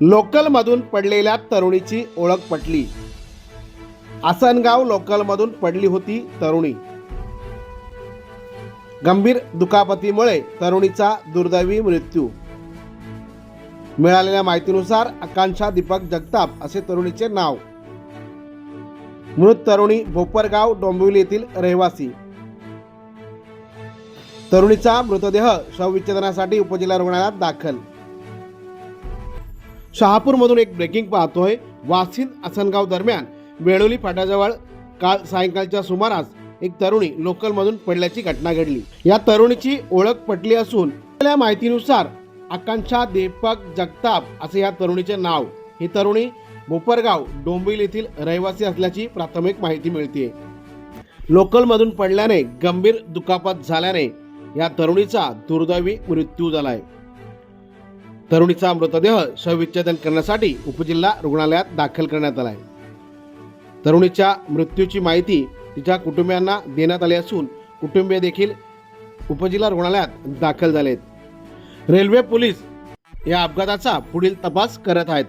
लोकलमधून पडलेल्या तरुणीची ओळख पटली. आसनगाव लोकलमधून पडली होती तरुणी. गंभीर दुखापतीमुळे तरुणीचा दुर्दैवी मृत्यू. मिळालेल्या माहितीनुसार आकांक्षा दीपक जगताप असे तरुणीचे नाव. मृत तरुणी भोपरगाव डोंबिवली येथील रहिवासी. तरुणीचा मृतदेह शवविच्छेदनासाठी उपजिल्हा रुग्णालयात दाखल. शहापूरमधून एक ब्रेकिंग पाहतोय. वासिंद आसनगाव दरम्यान वेळोली फाट्याजवळ काल सायंकाळच्या सुमारास एक तरुणी लोकलमधून पडल्याची घटना घडली. या तरुणीची ओळख पटली असून आपल्या माहितीनुसार आकांक्षा दीपक जगताप असे या तरुणीचे नाव. ही तरुणी भोपरगाव डोंबिवली येथील रहिवासी असल्याची प्राथमिक माहिती मिळते लोकलमधून पडल्याने गंभीर दुखापत झाल्याने या तरुणीचा दुर्दैवी मृत्यू झालाय. तरुणीचा मृतदेह शवविच्छेदन करण्यासाठी उपजिल्हा रुग्णालयात दाखल करण्यात आला आहे तरुणीच्या मृत्यूची माहिती तिच्या कुटुंबियांना देण्यात आली असून कुटुंबीय देखील उपजिल्हा रुग्णालयात दाखल झालेत. रेल्वे पोलीस या अपघाताचा पुढील तपास करत आहेत.